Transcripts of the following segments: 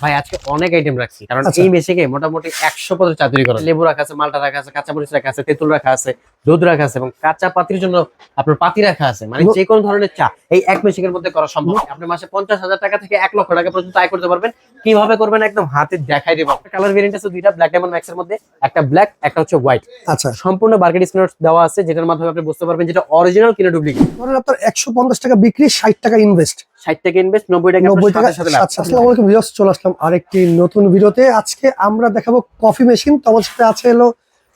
ভাই আজকে অনেক আইটেম রাখছি। কারণ আচ্ছা। এই মেশিনে মোটামুটি একশো পদের চা তৈরি করা। লেবু রাখা আছে মালটা রাখা আছে কাঁচা মরিচ রাখা আছে তেঁতুল রাখা আছে দুধ রাখা আছে এবং কাঁচা পাতির জন্য আপনার পাতি রাখা আছে। মানে যে কোনো ধরনের চা এই এক মেশিনের মধ্যে করা সম্ভব। আপনি মাসে পঞ্চাশ হাজার টাকা থেকে এক লক্ষ টাকা পর্যন্ত আয় করতে পারবেন। কীভাবে করবেন একদম হাতে দেখাই দেবো। কালার ভেরিয়েন্ট আছে দুইটা ব্ল্যাক ডায়মন্ড ম্যাক্স এর মধ্যে একটা ব্ল্যাক একটা হচ্ছে হোয়াইট আচ্ছা। সম্পূর্ণ বার্গেট স্ক্রিন দেওয়া আছে যেটার মাধ্যমে আপনি বুঝতে পারবেন যেটা অরিজিনাল কিনা ডুপ্লিকেট ধরেন আপনার একশো পঞ্চাশ টাকা বিক্রি ষাট টাকা ইনভেস্ট ষাট টাকা ইনভেস্ট নব্বই টাকা নব্বই টাকা সাথে আচ্ছা আসসালামু আলাইকুম চলে আসলাম আরেকটি নতুন ভিডিওতে। আজকে আমরা দেখাবো কফি মেশিন। তো আমার সাথে আছে এলো।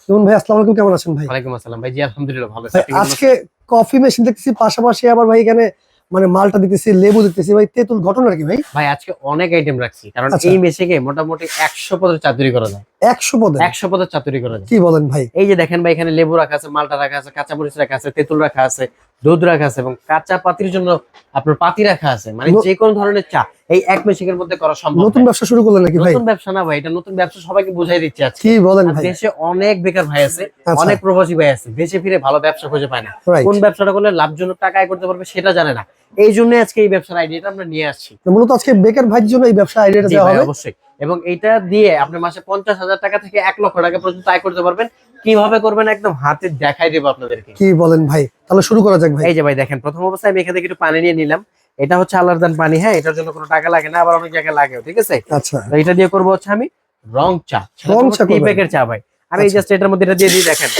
তুমি ভাই আসসালামু আলাইকুম কেমন আছেন ভাই? ওয়ালাইকুম আসসালাম ভাই। জি আলহামদুলিল্লাহ ভালো আছি? আজকে কফি মেশিন দেখতেছি পাশাপাশি আবার ভাই এখানে মানে মালটা দেখতেছি লেবু দেখতেছি। ভাই তেতুল ঘটনা কি ভাই? ভাই আজকে অনেক আইটেম রাখছি। কারণ আচ্ছা। এই মেশিনে মোটামুটি একশো পদের চা তৈরি করা যায়। একশো পদে? একশো পদের চা তৈরি করা কি বলেন ভাই? এই যে দেখেন ভাই এখানে লেবু রাখা আছে মালটা রাখা আছে কাঁচা মরিচ রাখা আছে তেঁতুল রাখা আছে দুধ রাখা আছে এবং কাঁচা পাতির জন্য আপনার পাতি রাখা আছে। মানে যে কোনো ধরনের চা এই এক মেশিনের মধ্যে করা সম্ভব নতুন ব্যবসা শুরু করলেন নাকি ভাই? নতুন ব্যবসা না ভাই এটা নতুন ব্যবসা সবাইকে বুঝাই দিচ্ছে আজকে। কি বলেন ভাই? দেশে অনেক বেকার ভাই আছে আচ্ছা। অনেক প্রবাসী ভাই আছে দেশে ফিরে ভালো ব্যবসা খুঁজে পায় না। কোন ব্যবসাটা করলে লাভজনক টাকা আয় করতে পারবে সেটা জানে না। এই জন্য আজকে এই ব্যবসার আইডিয়াটা আমরা নিয়ে আসছি। মূলত আজকে বেকার ভাইয়ের জন্য এই ব্যবসা আইডিয়াটা দেওয়া হবে। অবশ্যই। এবং এটা দিয়ে আপনি মাসে পঞ্চাশ হাজার টাকা থেকে এক লক্ষ টাকা পর্যন্ত আয় করতে পারবেন। কীভাবে করবেন একদম হাতে দেখাই দেবো আপনাদেরকে। কি বলেন ভাই? তাহলে শুরু করা যাক ভাই। এই যে ভাই দেখেন প্রথম অবস্থায় আমি এখান থেকে একটু পানি নিয়ে নিলাম। এটা হচ্ছে আলাদান পানি হ্যাঁ? এটার জন্য কোনো টাকা লাগে না আবার অনেক জায়গায় লাগেও ঠিক আছে? আচ্ছা। এটা দিয়ে করব হচ্ছে আমি রং চা। রং চা টি করবেন? প্যাকের চা ভাই। আমি এই আচ্ছা। জাস্ট এটার মধ্যে এটা দিয়ে দিই দেখেন।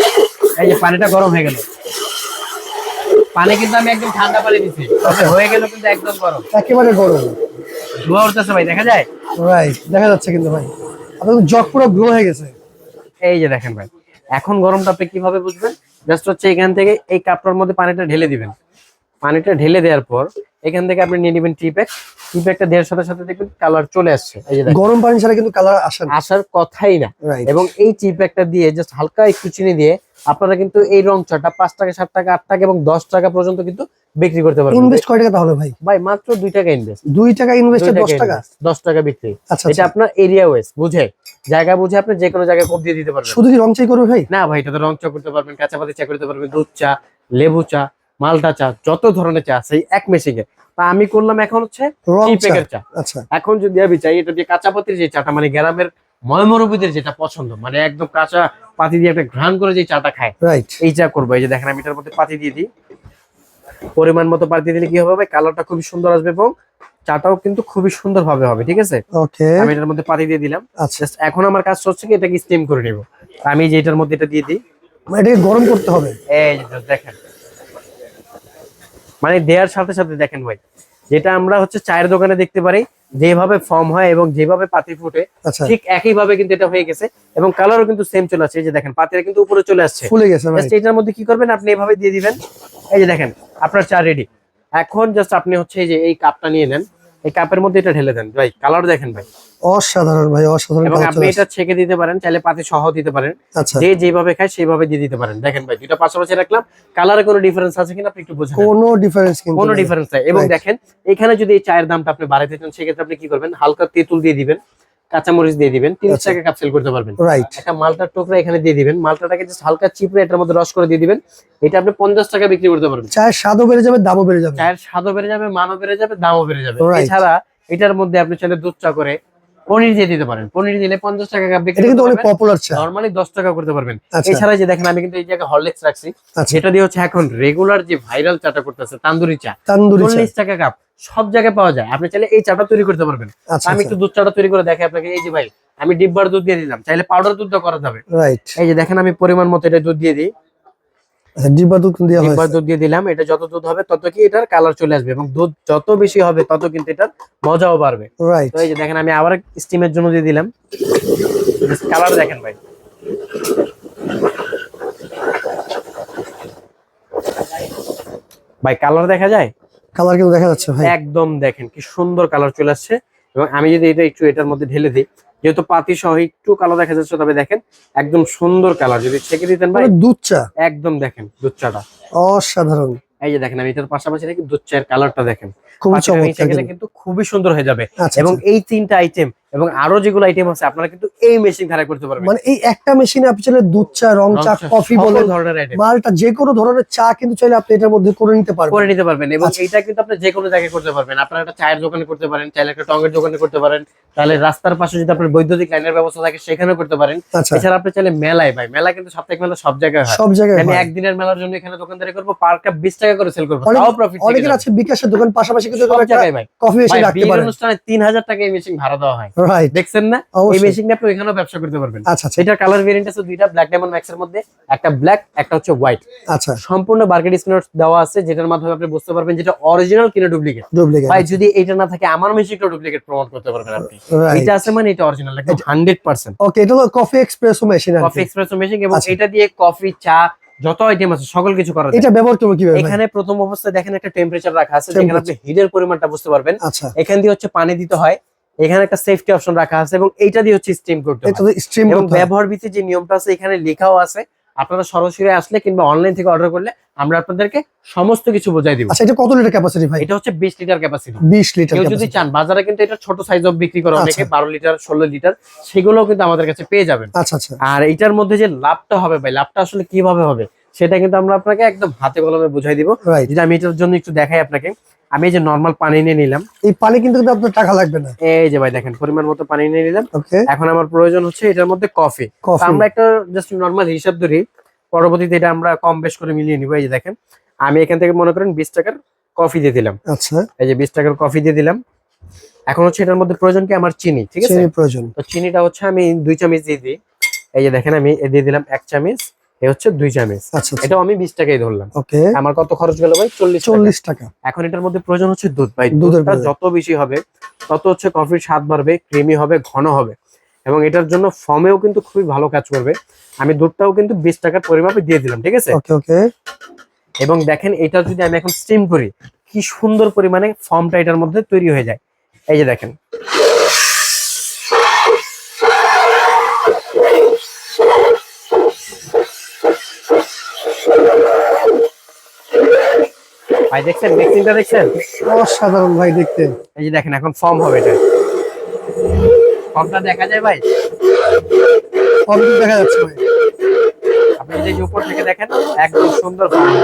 এই যে পানিটা গরম হয়ে গেল। পানি কিন্তু আমি একদম ঠান্ডা পানি দিছি। তবে হয়ে গেল কিন্তু একদম গরম। একেবারে গরম। ধোয়া উঠতেছে ভাই দেখা যায়? রাইট দেখা যাচ্ছে কিন্তু ভাই। আপনার জগ পুরো গ্লো হয়ে গেছে। এই যে দেখেন ভাই, এখন গরমটা আপনি কীভাবে বুঝবেন? জাস্ট হচ্ছে এখান থেকে এই কাপটার মধ্যে পানিটা ঢেলে দিবেন। পানিটা ঢেলে দেওয়ার পর এখান থেকে আপনি নিয়ে নেবেন টি প্যাক টি দেওয়ার সাথে সাথে দেখবেন কালার চলে আসছে। এই যে গরম পানি ছাড়া কিন্তু কালার আসে না। আসার কথাই না। এবং এই টি প্যাকটা দিয়ে জাস্ট হালকা একটু চিনি দিয়ে আপনারা কিন্তু এই রং চাটা পাঁচ টাকা সাত টাকা আট টাকা এবং দশ টাকা পর্যন্ত কিন্তু বিক্রি করতে পারবেন। ইনভেস্ট কয় টাকা তাহলে ভাই? ভাই মাত্র দুই টাকা ইনভেস্ট দুই টাকা ইনভেস্ট দশ টাকা দশ টাকা বিক্রি। আচ্ছা এটা আচ্ছা আপনার এরিয়া ওয়েস বুঝে জায়গা বুঝে আপনি যে কোনো জায়গায় কোপ দিয়ে দিতে পারবেন। শুধু কি রং চাই করবে ভাই? না ভাই এটাতে রং চা করতে পারবেন কাঁচা পাতি চা করতে পারবেন দুধ চা লেবু চা মালটা চা যত ধরনের চা আছে এক মেশিনে তা আমি করলাম এখন হচ্ছে চা? আচ্ছা। এখন যদি আমি চাই এটা দিয়ে কাঁচা পাতির যে চাটা মানে গ্রামের ময়মরবিদের যেটা পছন্দ মানে একদম কাঁচা পাতি দিয়ে একটা ঘ্রাণ করে যে চাটা খায় রাইট এই চা করব। এই যে দেখেন আমি এটার মধ্যে পাতি দিয়ে দিই। পরিমাণ মতো পাতি দিলে কি হবে? কালারটা খুবই সুন্দর আসবে এবং চাটাও কিন্তু খুবই সুন্দর ভাবে হবে ঠিক আছে? ওকে আমি এটার মধ্যে পাতি দিয়ে দিলাম। আচ্ছা। এখন আমার কাজ হচ্ছে কি এটাকে স্টিম করে নিব। আমি যে এটার মধ্যে এটা দিয়ে দিই। মানে এটাকে গরম করতে হবে। এই যে দেখেন। মানে দেওয়ার সাথে সাথে দেখেন ভাই যেটা আমরা হচ্ছে চায়ের দোকানে দেখতে পারি যেভাবে ফর্ম হয় এবং যেভাবে পাতি ফুটে আচ্ছা। ঠিক একই ভাবে কিন্তু এটা হয়ে গেছে এবং কালারও কিন্তু সেম চলে আসছে। এই যে দেখেন পাতিটা কিন্তু উপরে চলে আসছে। ফুলে গেছে এটার মধ্যে কি করবেন? আপনি এভাবে দিয়ে দিবেন। এই যে দেখেন আপনার চা রেডি এখন জাস্ট আপনি হচ্ছে এই যে এই কাপটা নিয়ে নেন। এই কাপের মধ্যে এটা ঢেলে দেন। ভাই কালার দেখেন ভাই। অসাধারণ ভাই অসাধারণ এবং আপনি এটা ছেকে দিতে পারেন চাইলে পাতে সহ দিতে পারেন। আচ্ছা। যে যেভাবে খায় সেভাবে দিয়ে দিতে পারেন। দেখেন ভাই দুটো পাশাপাশি রাখলাম। কালারে কোনো ডিফারেন্স আছে কিনা আপনি একটু বুঝেন কোনো ডিফারেন্স কিন্তু কোনো ডিফারেন্স নাই। এবং দেখেন এখানে যদি এই চায়ের দামটা আপনি বাড়াইতে চান সেক্ষেত্রে আপনি কি করবেন? হালকা তেঁতুল দিয়ে দিবেন। কাঁচামরিচ দিয়ে দিবেন তিরিশ আচ্ছা। টাকা কাপ সেল করতে পারবেন। রাইট একটা মালটার টুকরা এখানে দিয়ে দিবেন মালটাটাকে জাস্ট হালকা চিপড়ে এটার মধ্যে রস করে দিয়ে দিবেন। এটা আপনি পঞ্চাশ টাকা বিক্রি করতে পারবেন। চায়ের স্বাদও বেড়ে যাবে দামও বেড়ে যাবে। চায়ের স্বাদও বেড়ে যাবে মানও বেড়ে যাবে দামও বেড়ে যাবে। এছাড়া এটার মধ্যে আপনি চাইলে দুধ চা করে পনির দিয়ে দিতে পারেন। পনির দিলে পঞ্চাশ টাকা কাপ বিক্রি কিন্তু অনেক পপুলার চা। নর্মালি দশ টাকা করতে পারবেন। আচ্ছা। এছাড়া যে দেখেন আমি কিন্তু এই জায়গায় হরলিক্স রাখছি আচ্ছা। যেটা দিয়ে হচ্ছে এখন রেগুলার যে ভাইরাল চাটা করতেছে তান্দুরি চা। তান্দুরি চা। চল্লিশ টাকা কাপ সব জায়গায় পাওয়া যায়। আপনি চাইলে এই চাটা তৈরি করতে পারবেন। আচ্ছা আমি একটু দুধ চাটা তৈরি করে দেখে আপনাকে। এই যে ভাই আমি ডিব্বার দুধ দিয়ে দিলাম। চাইলে পাউডার দুধটা করা যাবে রাইট এই যে দেখেন আমি পরিমাণ মতো এটা দুধ দিয়ে দিই। আচ্ছা ডিব্বা দুধ দেওয়া ডিব্বার হয়েছে দুধ দিয়ে দিলাম। এটা যত দুধ হবে তত কি এটার কালার চলে আসবে। এবং দুধ যত বেশি হবে তত কিন্তু এটার মজাও বাড়বে। রাইট তো এই যে দেখেন আমি আবার স্টিমের জন্য দিয়ে দিলাম। কালার দেখেন ভাই। ভাই কালার দেখা যায়? কালার কিন্তু দেখা যাচ্ছে ভাই? একদম দেখেন কি সুন্দর কালার চলে আসছে। এবং আমি যদি এটা একটু এটার মধ্যে ঢেলে দিই যেহেতু পাতি সহ একটু কালো দেখা যাচ্ছে তবে দেখেন একদম সুন্দর কালার যদি ছেঁকে দিতেন ভাই মানে দুধ চা একদম দেখেন দুধ চাটা অসাধারণ। এই যে দেখেন আমি এটার পাশাপাশি নাকি দুধ চায়ের কালারটা দেখেন। খুবই চমৎকার কিন্তু। কিন্তু খুবই সুন্দর হয়ে যাবে। আচ্ছা এবং আচ্ছা। এই তিনটা আইটেম এবং আরও যেগুলো আইটেম আছে আপনারা কিন্তু এই মেশিন ধারা করতে পারবেন। মানে এই একটা মেশিনে আপনি চাইলে দুধ চা রং চা কফি বলেন ধরনের আইটেম মালটা যে কোনো ধরনের চা কিন্তু চাইলে আপনি এটার মধ্যে করে নিতে পারবেন। করে নিতে পারবেন এবং আচ্ছা। এটা কিন্তু আপনি যে কোনো জায়গায় করতে পারবেন। আপনারা একটা চায়ের দোকানে করতে পারেন চাইলে একটা টঙ্গের দোকানে করতে পারেন। তাহলে রাস্তার পাশে যদি আপনার বৈদ্যুতিক লাইনের ব্যবস্থা থাকে সেখানেও করতে পারেন। আচ্ছা। এছাড়া আপনি চাইলে মেলায় ভাই মেলা কিন্তু সাপ্তাহিক মেলা সব জায়গায় হয়। সব জায়গায় আমি একদিনের মেলার জন্য এখানে দোকানদারি করব পার কাপ বিশ টাকা করে সেল করব। তাও প্রফিট অনেকের আছে বিকাশের দোকান পাশাপাশি কিন্তু সব জায়গায় ভাই। কফি মেশিন রাখতে পারেন। অনুষ্ঠানে তিন হাজার টাকা এই মেশিন ভাড়া দেওয়া হয়। রাইট দেখছেন না? এই মেশিন আপনি ওইখানেও ব্যবসা করতে পারবেন। আচ্ছা আচ্ছা। এটার কালার ভেরিয়েন্ট আছে দুইটা ব্ল্যাক ডায়মন্ড ম্যাক্স এর মধ্যে একটা ব্ল্যাক একটা হচ্ছে হোয়াইট আচ্ছা। সম্পূর্ণ মার্কেট দেওয়া আছে যেটার মাধ্যমে আপনি বুঝতে পারবেন যেটা অরিজিনাল কিনা ডুপ্লিকেট ডুপ্লিকেট ভাই যদি এটা না থাকে আমার মেশিনটা ডুপ্লিকেট প্রমাণ করতে পারবেন আপনি। এটা আছে মানে এটা অরিজিনাল একদম হান্ড্রেড পার্সেন্ট ওকে এটা হলো coffee espresso machine coffee. Espresso machine এবং আচ্ছা। এটা দিয়ে কফি চা যত আইটেম আছে সকল কিছু করা এটা ব্যবহার করব কীভাবে এখানে প্রথম অবস্থায় দেখেন একটা টেম্পারেচার রাখা আছে যেখানে। আপনি হিটের পরিমাণটা বুঝতে পারবেন। আচ্ছা। এখান দিয়ে হচ্ছে পানি দিতে হয়। এখানে একটা সেফটি অপশন রাখা আছে এবং এইটা দিয়ে হচ্ছে স্টিম করতে এটা স্ট্রিম এবং ব্যবহার ভিত্তিক যে নিয়মটা আছে এখানে লেখাও আছে। আপনারা সরাসরি আসলে কিংবা অনলাইন থেকে অর্ডার করলে আমরা আপনাদেরকে সমস্ত কিছু বোঝাই দিব। আচ্ছা এটা কত লিটার ক্যাপাসিটি ভাই? এটা হচ্ছে বিশ লিটার ক্যাপাসিটি 20 লিটার কেউ যদি চান বাজারে কিন্তু এটা ছোট সাইজ অফ বিক্রি করে অনেকে আচ্ছা। বারো লিটার ষোলো লিটার সেগুলোও কিন্তু আমাদের কাছে পেয়ে যাবেন। আচ্ছা আচ্ছা। আর এটার মধ্যে যে লাভটা হবে ভাই লাভটা আসলে কীভাবে হবে সেটা কিন্তু আমরা আপনাকে একদম হাতে কলমে বুঝাই দিব। যদি আমি এটার জন্য একটু দেখাই আপনাকে আমি এই যে নর্মাল পানি নিয়ে নিলাম। এই পানি কিন্তু আপনার টাকা লাগবে না। এই যে ভাই দেখেন পরিমাণ মতো পানি নিয়ে নিলাম। এখন আমার প্রয়োজন হচ্ছে এটার মধ্যে কফি কফি আমরা একটা জাস্ট নর্মাল হিসাব ধরি পরবর্তীতে এটা আমরা কম বেশ করে মিলিয়ে নিবো। এই যে দেখেন আমি এখান থেকে মনে করেন বিশ টাকার কফি দিয়ে দিলাম। আচ্ছা। এই যে বিশ টাকার কফি দিয়ে দিলাম। এখন হচ্ছে এটার মধ্যে প্রয়োজন কি আমার চিনি ঠিক আছে? প্রয়োজন। তো চিনিটা হচ্ছে আমি দুই চামচ দিয়ে দিই। এই যে দেখেন আমি দিয়ে দিলাম এক চামচ। এ হচ্ছে দুই চামচ। আচ্ছা আচ্ছা। এটাও আমি বিশ টাকাই ধরলাম। ওকে। আমার কত খরচ গেল ভাই? চল্লিশ চল্লিশ চল্লিশ টাকা। এখন এটার মধ্যে প্রয়োজন হচ্ছে দুধ ভাই। দুধটা যত বেশি হবে তত হচ্ছে কফির স্বাদ বাড়বে ক্রিমি হবে ঘন হবে। এবং এটার জন্য ফর্মেও কিন্তু খুবই ভালো কাজ করবে। আমি দুধটাও কিন্তু বিশ টাকার পরিমাপে দিয়ে দিলাম ঠিক আছে? ওকে ওকে। এবং দেখেন এটা যদি আমি এখন স্টিম করি কি সুন্দর পরিমাণে ফর্মটা এটার মধ্যে তৈরি হয়ে যায়। এই যে দেখেন। ভাই দেখছেন? মিক্সিংটা দেখছেন? অসাধারণ ভাই দেখতে। এই যে দেখেন এখন ফর্ম হবে এটা। ফর্মটা দেখা যায় ভাই? কফি দেখা যাচ্ছে ভাই। আপনি এই যে উপর থেকে দেখেন একদম সুন্দর ফর্ম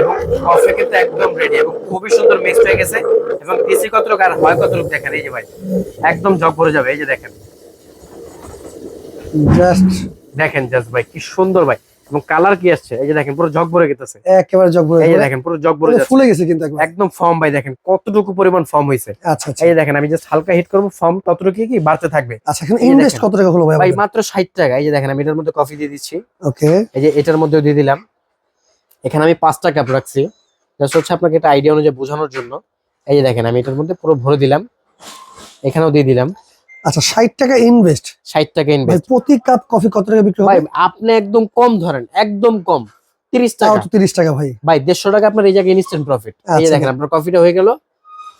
এবং কফি কিন্তু একদম রেডি এবং খুবই সুন্দর মিক্স হয়ে গেছে। এবং দিশি কতটুক আর হয় কতটুক দেখেন? এই যে ভাই একদম জগ ভরে যাবে। এই যে দেখেন। জাস্ট দেখেন জাস্ট ভাই কি সুন্দর ভাই। এবং কালার কি আসছে? এই যে দেখেন পুরো জগ ভরে গেছে। একেবারে জগ ভরে এই যে দেখেন পুরো জগ ভরে মানে ফুলে গেছে কিন্তু একদম ফর্ম ভাই দেখেন কতটুকু পরিমাণ ফর্ম হয়েছে। আচ্ছা আচ্ছা। এই যে দেখেন আমি জাস্ট হালকা হিট করব ফর্ম ততটুকু কি বাড়তে থাকবে। আচ্ছা এখন ইনভেস্ট কত টাকা হলো ভাই ভাই মাত্র ষাট টাকা। এই যে দেখেন আমি এটার মধ্যে কফি দিয়ে দিচ্ছি। ওকে এই যে এটার মধ্যেও দিয়ে দিলাম। এখানে আমি পাঁচটা কাপ রাখছি। জাস্ট হচ্ছে আপনাকে এটা আইডিয়া অনুযায়ী বোঝানোর জন্য। এই যে দেখেন আমি এটার মধ্যে পুরো ভরে দিলাম। এখানেও দিয়ে দিলাম। আচ্ছা ষাট টাকা ইনভেস্ট ষাট টাকা ইনভেস্ট প্রতি কাপ কফি কত টাকা বিক্রি ভাই হবে? আপনি একদম কম ধরেন একদম কম তিরিশ তাও টাকা। তো তিরিশ টাকা ভাই। ভাই দেড়শো টাকা আপনার এই জায়গায় ইনস্ট্যান্ট প্রফিট এই আচ্ছা। দেখেন আপনার কফিটা হয়ে গেল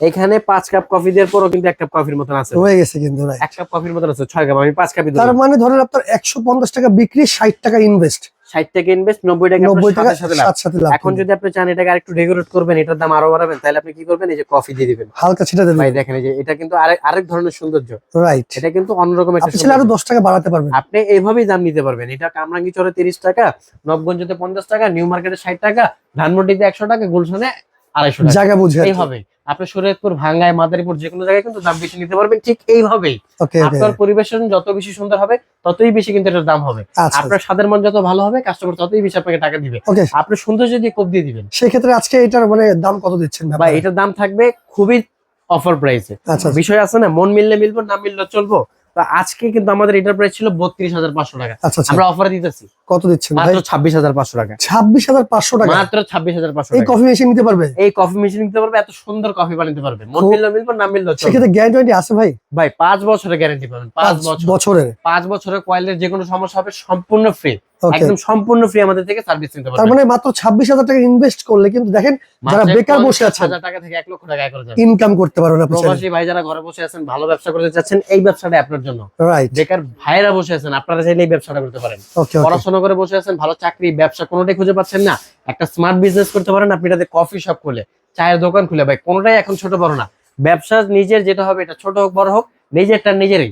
এখানে পাঁচ কাপ কফি দেওয়ার পরও কিন্তু এক কাপ কফির মতন আছে। হয়ে গেছে কিন্তু ভাই এক কাপ কফির মতন আছে ছয় কাপ আমি পাঁচ কাপই তার মানে ধরেন আপনার একশো পঞ্চাশ টাকা বিক্রি ষাট টাকা ইনভেস্ট ষাট টাকা ইনভেস্ট নব্বই টাকা নব্বই টাকা সাথে লাভ। এখন যদি আপনি চান এটাকে আরেকটু ডেকোরেট করবেন এটার দাম আরও বাড়াবেন তাহলে আপনি কি করবেন? এই যে কফি দিয়ে দিবেন। হালকা ছিটা দেবেন ভাই দেখেন এই যে এটা কিন্তু আরেক আরেক ধরনের সৌন্দর্য। রাইট এটা কিন্তু অন্যরকম একটা আপনি আরও সৌন্দর্য। দশ টাকা বাড়াতে পারবেন। আপনি এইভাবেই দাম নিতে পারবেন। এটা কামরাঙ্গি চরে তিরিশ টাকা নবগঞ্জতে পঞ্চাশ টাকা নিউ মার্কেটে ষাট টাকা ধানমন্ডিতে একশো টাকা গুলশানে আড়াইশো টাকা। জায়গা বুঝে এইভাবে আপনি শরীয়তপুর ভাঙ্গায় মাদারীপুর যে কোনো জায়গায় কিন্তু দাম বেশি নিতে পারবেন ঠিক এইভাবেই। আপনার পরিবেশন যত বেশি সুন্দর হবে ততই বেশি কিন্তু এটার দাম হবে। আচ্ছা আপনার স্বাদের মন যত ভালো হবে কাস্টমার ততই বেশি আপনাকে টাকা দিবে। আপনি সুন্দর যদি কোপ দিয়ে দিবেন। সেক্ষেত্রে আজকে এটার মানে দাম কত দিচ্ছেন আপনারা? এটার দাম থাকবে খুবই অফার প্রাইসে আচ্ছা বিষয় আছে না মন মিললে মিলবো না মিললে চলবো। তো আজকে কিন্তু আমাদের এটার প্রাইস ছিল বত্রিশ হাজার পাঁচশো টাকা। আচ্ছা আচ্ছা। আমরা অফার দিতেছি। কত দিচ্ছেন মাত্র ছাব্বিশ হাজার পাঁচশো টাকা। ছাব্বিশ হাজার পাঁচশো টাকা? মাত্র ছাব্বিশ হাজার পাঁচশো এই কফি মেশিন নিতে পারবে? এই কফি মেশিন নিতে পারবে এত সুন্দর কফি বানাতে পারবে। মন মিললো মিলবো না মিললো সেক্ষেত্রে গ্যারান্টি আছে ভাই? ভাই পাঁচ বছরের গ্যারান্টি পাবেন পাঁচ পাঁচ বছর। বছরের। পাঁচ বছরের কয়েলের যে কোনো সমস্যা হবে সম্পূর্ণ ফ্রি একদম সম্পূর্ণ ফ্রি আমাদের থেকে সার্ভিস নিতে তার মানে মাত্র ছাব্বিশ হাজার টাকা ইনভেস্ট করলে কিন্তু দেখেন যারা বেকার বসে আছেন টাকা থেকে এক লক্ষ টাকা আয় করা যাবে। ইনকাম করতে পারবেন আপনি প্রবাসী ভাই যারা ঘরে বসে আছেন ভালো ব্যবসা করতে চাচ্ছেন এই ব্যবসাটা আপনার জন্য। রাইট বেকার ভাইয়েরা বসে আছেন আপনারা চাইলে এই ব্যবসাটা করতে পারেন। পড়াশোনা করে বসে আছেন ভালো চাকরি ব্যবসা কোনোটাই খুঁজে পাচ্ছেন না। একটা স্মার্ট বিজনেস করতে পারেন আপনি এটাতে কফি শপ খুলে চায়ের দোকান খুলে ভাই কোনোটাই এখন ছোট বড় না। ব্যবসা নিজের যেটা হবে এটা ছোট হোক বড় হোক নিজেরটা নিজেরই।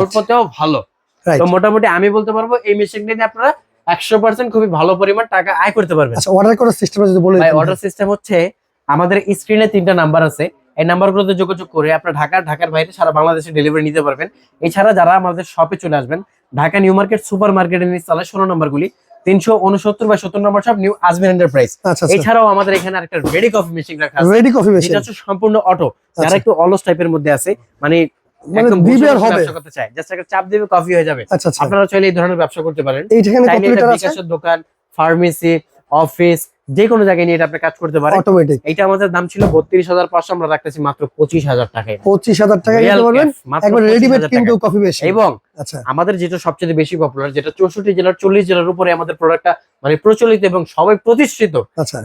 অল্পতেও ভালো। তো মোটামুটি আমি বলতে পারব এই মেশিনটা দিয়ে আপনারা একশো পার্সেন্ট খুবই ভালো পরিমাণ টাকা আয় করতে পারবেন। আচ্ছা অর্ডার করার সিস্টেম যদি বলে ভাই অর্ডার সিস্টেম হচ্ছে আমাদের স্ক্রিনে তিনটা নাম্বার আছে। এই নাম্বারগুলোতে যোগাযোগ করে আপনার ঢাকা ঢাকার বাইরে সারা বাংলাদেশে ডেলিভারি নিতে পারবেন। এছাড়া যারা আমাদের শপে চলে আসবেন ঢাকা নিউ মার্কেট সুপার মার্কেটের নিচতলায় ষোলো নম্বরগুলি তিনশো উনসত্তর বা সত্তর নম্বর শপ নিউ আজমের এন্টারপ্রাইজ আচ্ছা আচ্ছা। এছাড়াও আমাদের এখানে আরেকটা রেডি কফি মেশিন রাখা রেডি কফি মেশিন হচ্ছে সম্পূর্ণ অটো যারা আচ্ছা। একটু অলস টাইপের মধ্যে আছে মানে মানে একদম দিবে বসে আর বসে হবে। করতে চায়। জাস্ট একটা চাপ দিবে কফি হয়ে যাবে। আচ্ছা আচ্ছা। আপনারা চাইলে এই ধরনের ব্যবসা করতে পারেন। এইখানে কত লিটার আছে? দোকান ফার্মেসি অফিস যে কোনো জায়গায় নিয়ে এটা আপনি কাজ করতে পারেন। অটোমেটিক এটা আমাদের দাম ছিল বত্রিশ হাজার পাঁচশো আমরা রাখতেছি মাত্র পঁচিশ হাজার টাকায়। পঁচিশ হাজার টাকা নিতে পারবেন? একবার রেডিমেড কিন্তু কফি মেশিন এবং আচ্ছা। আমাদের যেটা সবচেয়ে বেশি পপুলার যেটা চৌষট্টি জেলার চল্লিশ জেলার উপরে আমাদের প্রোডাক্টটা মানে প্রচলিত এবং সবাই প্রতিষ্ঠিত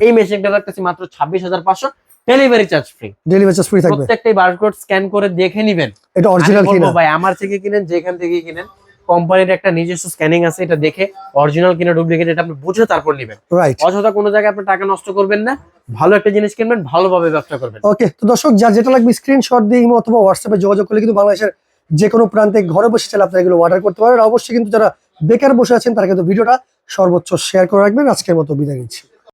এই মেশিনটা রাখতেছি মাত্র ছাব্বিশ হাজার পাঁচশো। Delivery charge free delivery charge free থাকবে। প্রত্যেকটাই বারকোড স্ক্যান করে দেখে নিবেন। এটা অরিজিনাল কিনা। ভাই আমার থেকে কিনেন যেখান থেকে কিনেন। কোম্পানির একটা নিজস্ব স্ক্যানিং আছে এটা দেখে অরিজিনাল কিনা ডুপ্লিকেট এটা আপনি বুঝে তারপর নেবেন। রাইট অযথা কোনো জায়গায় আপনি টাকা নষ্ট করবেন না। ভালো একটা জিনিস কিনবেন ভালোভাবে ব্যবসা করবেন। ওকে তো দর্শক যার যেটা লাগবে স্ক্রিনশট দিয়ে ইমো অথবা হোয়াটসঅ্যাপে যোগাযোগ করলে কিন্তু বাংলাদেশের যে কোনো প্রান্তে ঘরে বসে চাইলে আপনারা এগুলো অর্ডার করতে পারেন। আর অবশ্যই কিন্তু যারা বেকার বসে আছেন তারা কিন্তু ভিডিওটা সর্বোচ্চ শেয়ার করে রাখবেন। আজকের মতো বিদায় নিচ্ছি।